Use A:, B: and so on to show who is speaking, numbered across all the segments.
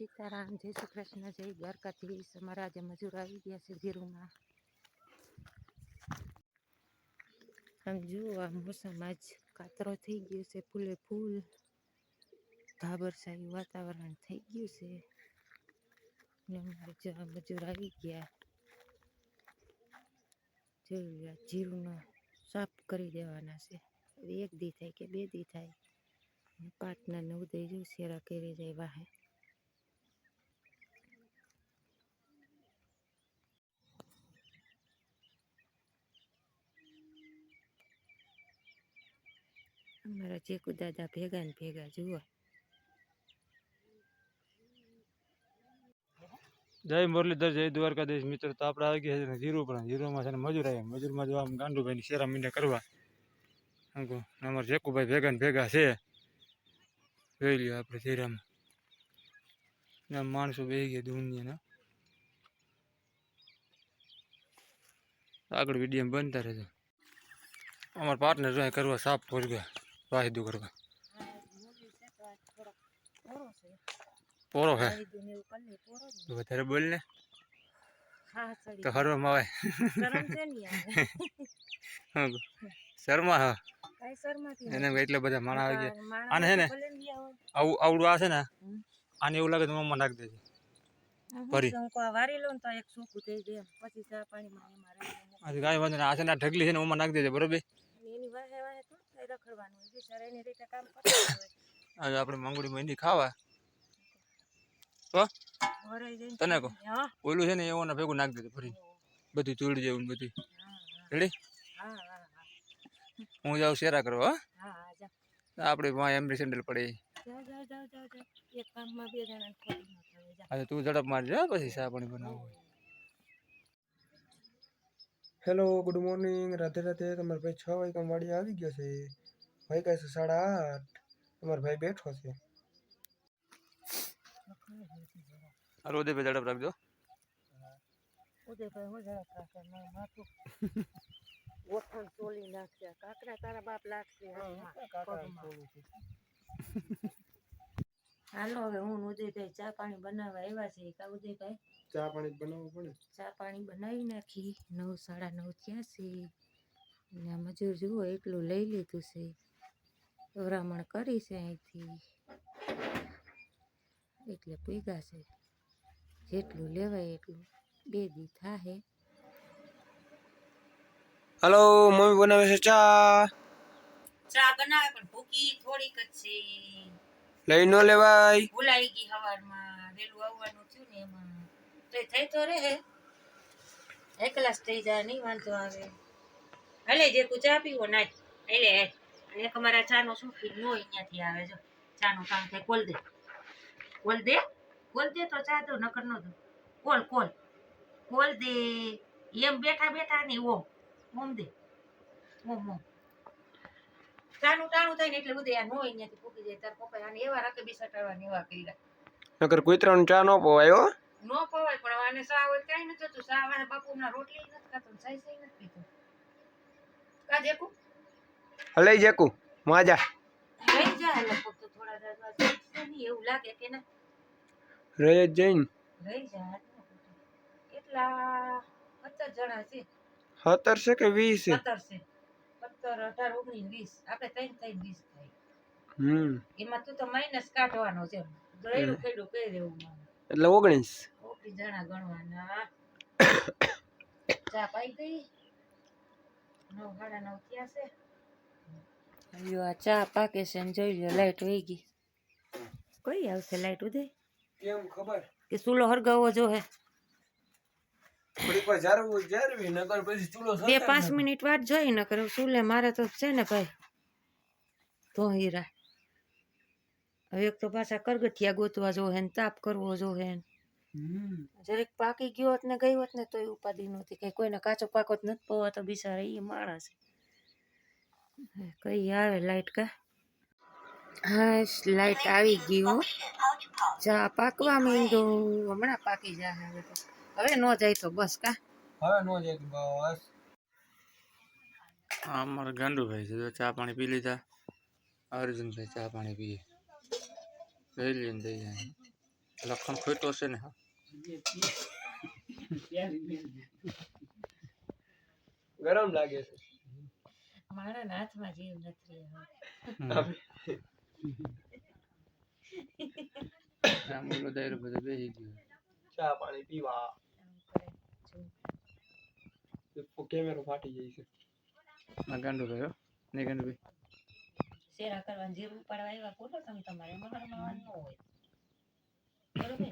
A: સીતારામ, જય શ્રી કૃષ્ણ, જય દ્વારકાધીશ. અમારા આજે મજૂર આવી ગયા છે જીરુમાં આમ જુઓ, આ મોસમ આજ કાતરો થઈ ગયો છે, ફૂલે ફૂલ. ધાબરશાહી વાતાવરણ થઈ ગયું છે. ને મજૂર આવી ગયા. જોયું જીરુનો સાફ કરી દેવાના છે. એક દી થાય કે બે દી થાય. પાટના નવ દઈ જો શેરા કરી જાય વાહે અમારા જેકુ દાદા ભેગા ને ભેગા જુઓ.
B: જય મુરલીધર, જય દ્વારકાધીશ. મિત્રો, તો આપણે આવી ગયા છે જીરું પણ. જીરોમાં છે ને મજૂર આવ્યા મજૂરમાં જો આમ ગાંડુભાઈની શેરા મીંડા કરવા. અમારા જેકુભાઈ ભેગા ને ભેગા છે. જોઈ લ્યો આપણે શેરામાં. માણસો બે ગયા દુનિયાના. આગળ વીડિયો બનતા રહેજો. અમારા પાર્ટનર કરવા સાફ ભરવા વાહિદું કરવા પોરો હે વધારે બોલ ને. તો હરવામાં આવે. શર્મા હા. એને એટલા બધા માણા આવી ગયા. આને હે ને આવું. આવડું આ છે ને. આને એવું લાગે તો મમ્મા નાખી દેજે. ભરી.
A: વારી લો ને તો એક સૂકું થઈ જાય પછી ચા જાય.
B: આજે કાંઈ વાંધો આ છે ને ઢગલી છે ને મમ્મા નાખી દેજે બરોબર?
A: એની રખડવાનું બિચારા એની રીતે કામ કરતા હોય.
B: આજે આપણે મંગળી મહિની ખાવા. તો તને કહો? ઓલું છે ને એઓને ભેગું નાખ દેજે ફરી બધું ચૂડી જેવું બધું. રેડી
A: હા. હા હા
B: હું. જાઉં શેરા કરવા હા?
A: હા જા.
B: આપણે વાં એમરી સેન્ડલ પડે. આજે તું ઝડપ મારજે હો પછી ચા પાણી
C: hello good morning Radhe Radhe. તમારા ભાઈ છ વાગ્યા વાડી આવી ગયો છે. ભાઈ કહે છે સાડા આઠ. તમારો ભાઈ બેઠો છે.
B: હાલો ઉદયભાઈ ઝડપ રાખજો.
A: ઉદયભાઈ હું જરાક રાખે માથું ઓઠણ ચોલી નાખ્યા. કાકરા તારા બાપ લાગશે હાલો હવે હું ને ઉદયભાઈ ચા પાણી બનાવવા આવ્યા છે કા ઉદયભાઈ?
C: ચા પાણી બનાવવું પડે?
A: ચા પાણી બનાવી નાખી. નવ સાડા નવ થયા છે. ને આ મજૂર જુઓ એટલું લઈ લીધું છે. વરામણ કરી છે અહીંથી. એટલે પૂગા છે. જેટલું લેવાય એટલું બે દી થાહે.
C: હલો મમ્મી બનાવે છે ચા?
A: ચા બનાવે પણ ભૂકી થોડીક જ છે.
C: લઈ ન લેવાય.
A: ભૂલાઈ ગઈ સવારમાં વેલું આવવાનું થયું ને એમાં. તો થઈ તો રહે. એકલા જ થઈ જાય નહીં વાંધો આવે. હાલે જે તું ચા પીવો ના એટલે અને એક અમારા ચાનો શું નો અહીંયાથી આવે જો. ચાનું કામ થાય કોલ દે. કોલ દે? કોલ દે તો ચા દો નકર નો દો કોલ કોલ કોલ દે. એમ બેઠા બેઠા ને ઓમ. ઓમ દે. ઓમ ઓમ. ચાનું ટાણું થાય ને એટલે બધું આ નો અહીંયાથી ફૂકી જાય. તાર પપ્પા આને એવા રાખે બી સટાડવા એવા કર્યા.
C: નકર કૂતરાનો ચા નો પવાયો
A: નો પવાય પણ આને સા હોય કઈ નથી થતું. સા વાળા બાપુ રોટલી નથી ખાતો સાઈ સાઈ નથી પીતો. કા
C: હલે જેકુ માજા
A: લઈ
C: રહી જઈને
A: લઈ
C: સત્તર છે. કે વીસ એટલે ઓગણીસ
A: જણા ગણવાના. ચા પાઈ ગઈ? નવ સાડા નવ થયા છે. અયો આ ચા પાકે છે ને જોઈ લો લાઈટ વહી ગઈ. કઈ આવશે લાઈટ ઉદય
C: કેમ ખબર?
A: કે ચૂલો હરગાવો જો હે
C: થોડીક વાર જારવું જારવી નકર પછી ચૂલો
A: બે પાંચ મિનિટ વાટ જોઈ ન કરે ચૂલે મારે તો છે ને ભાઈ તો હીરા હવે એક તો પાછા કરગઠિયા ગોતવા જો હે ને તાપ કરવો જો હે જરીક પાકી ગયો હોત ને ગઈ હોત ને તોય ઉપાધિ નહોતી. કઈ કોઈને કાચો પાકો જ નથી પવાતો બિચારા એ માણસ. કઈ આવે લાઈટ કા? હા લાઈટ આવી ગયું. ચા પાકવા માંડો. હમણાં પાકી જાય હવે તો. હવે ન જાય તો બસ કા?
C: હવે નો જાય તો બસ.
B: આ અમારા ગાંડુભાઈ છે. જો ચા પાણી પી લીધા. અર્જુનભાઈ ચા પાણી પીએ. લઈ લઈને દઈ જાય લખણ ખોટો છે ને હા.
C: ગરમ લાગે છે.
A: મારા ના હાથમાં જીવ નથી હવે.
B: આમ ઓલો દાયરો બધો બેસી ગયો
C: ચા પાણી પીવા
A: આમ કરે છું.
C: કેમેરો ફાટી જાય છે
B: ના ગાંડો ભાઈ નહીં ગાંડો ભાઈ
A: શેરા કરવાનું જીરું ઉપાડવા આવ્યા બોલો તમે તમારે એમાં મારે ન હોય બરોબર ને?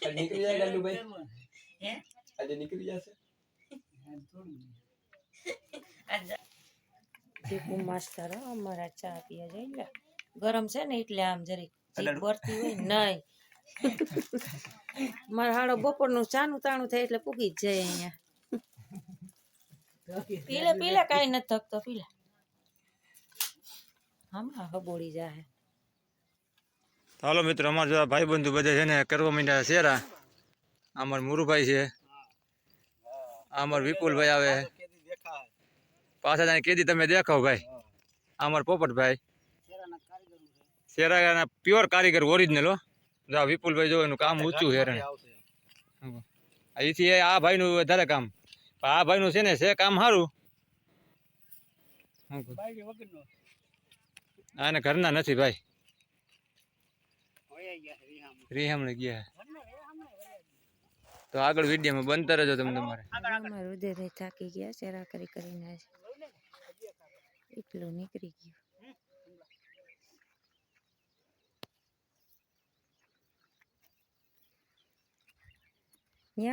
C: આજે નીકળી જાય ગાંડુભાઈ
A: હે
C: આજે નીકળી જશે
A: ચીકુ માસ્તર માસ્ટર અમારા ચા જઈ એટલે ગરમ છે ને એટલે આમ જરીક જીભ બરતી હોય નહીં. મારા હાડો બપોરનું ચાનું તાણું થાય એટલે પૂગી જ જાય અહીંયા. પીલે પીલે કાંઈ નથી થકતો પીલે. હમણાં હબોડી જાય
B: હાલો મિત્રો અમારા જોડા ભાઈ બંધુ બધા છે ને કરવા માંડ્યા શેરા. અમાર મુરુભાઈ છે. અમાર વિપુલભાઈ આવે. પાછા જાણે કેદી તમે દેખાવ ભાઈ. અમાર પોપટભાઈ. શેરાના પ્યોર કારીગર ઓરિજિનલ હો. જો વિપુલભાઈ જો એનું કામ ઊંચું હેરણ અહીંથી એ આ ભાઈનું વધારે કામ. પણ આ ભાઈનું છે ને છે કામ સારું આને ઘરના નથી ભાઈ. રીહામણે. ગયા તો આગળ વિડીયોમાં બનતા રહેજો તમે તમારે.
A: હૃદય થાકી ગયા શેરા કરી કરીને એટલું નીકળી ગયું.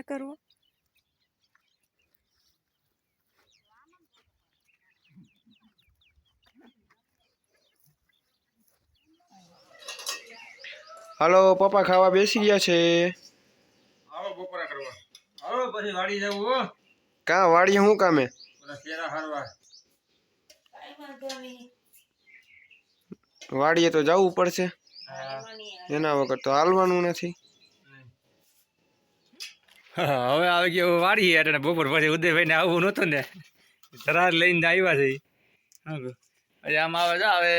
A: કરવો?
C: હાલો પપ્પા ખાવા બેસી ગયા છે.
B: આવો બપોરા કરવા. આવો પછી વાડી જવું હો.
C: કા વાડી શું કામે?
B: ઓલા શેરા હારવા.
C: વાડીએ તો જવું પડશે. એના વગર તો હાલવાનું નથી.
B: હવે આવી ગયો વાડી એટલે બપોર પછી ઉદયભાઈ ને આવવું નતું ને. ધરાર લઈને આવ્યા છે. પછી આમ આવે હવે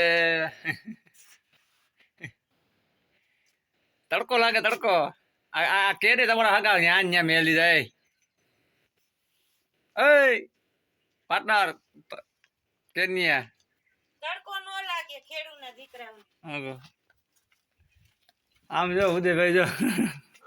B: તડકો લાગે, તડકો. આ કેરે તમારા હગા ન્યા ન્યા મેલી જાય. એ પાર્ટનર કેન્યા
A: તડકો નો લાગે ખેડૂના દીકરાને
B: હા આમ જો ઉદયભાઈ જો.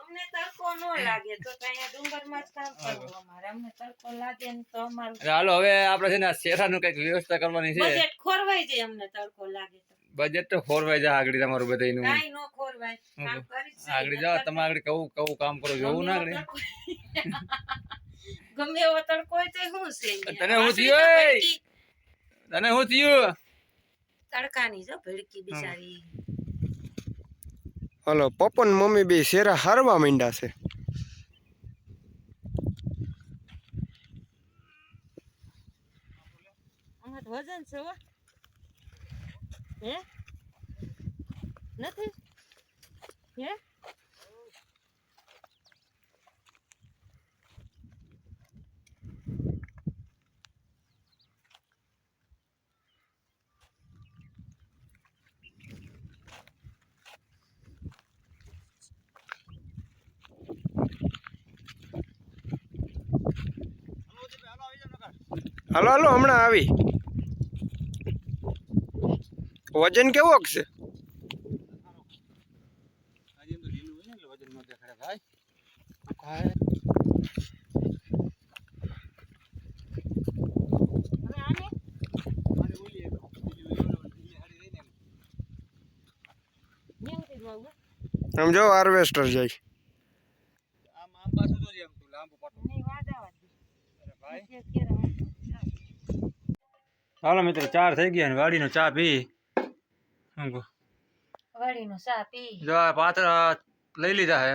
A: અમને તડકો નો લાગે તો અહીંયા ડુંગરમાં જ કામ કરવું અમારે. અમને તડકો લાગે ને તો અમારું
B: હાલો હવે આપણે છે ને શેરાનું કંઈક વ્યવસ્થા કરવાની છે.
A: બજેટ ખોરવાઈ જાય અમને તડકો લાગે તો.
B: બજેટ તો ખોરવાઈ જાય આગળ તમારું બધાયનું.
A: કાંઈ નો ખોરવાય. કામ કરી
B: આગળ જાઓ તમે આગળ કવું કવું કામ કરો જોવું ના આગળ.
A: ગમે એવો તડકો હોય તો શું છે
B: તને હું થયું, તને શું થયું?
A: તડકાની જો ભડકી બિચારી.
C: હલો પપ્પન મમ્મી બે શેરા હારવા માંડ્યા છે.
A: વજન છે હે? નથી? હે?
C: હાલો હાલો હમણાં આવી. વજન કેવો છે
A: સમજો હાર્વેસ્ટર જાય. આમ આમ થી તો
C: જેમ જો હાર્વેસ્ટર જાય
A: નહીં વાદાવા દે જે કેરા
B: હાલો મિત્રો ચાર થઈ ગયા ને વાડીનો ચા પી.
A: વાડીનો ચા પી.
B: જો પાત્ર લઈ લીધા હે.